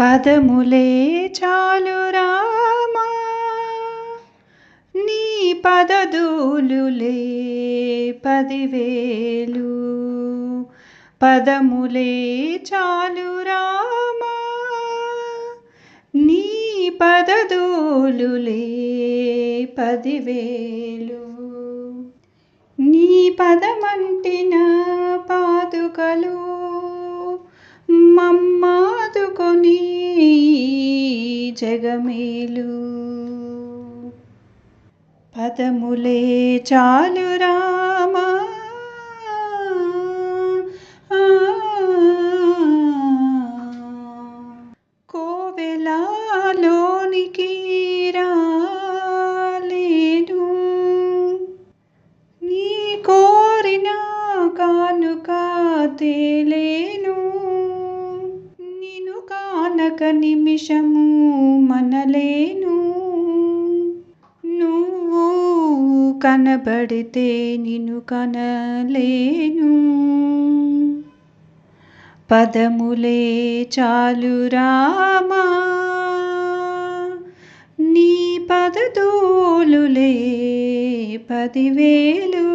పదములే చాలు రామా. నీ పదదూలులే పదివేలు. పదములే చాలు రామా. నీ పదదూలులే పదివేలు. నీ పదమంటినా జగమేలు పదములే చాలు రామా. కోవెలాలోనికి రాలేను. నీ కోరిన కానుక దే నిన్ను కానక నిమిషము మనలేను. నువ్వు కనబడితే నిన్ను కనలేను. పదములే చాలు రామా. నీ పదతోలులే పదివేలు.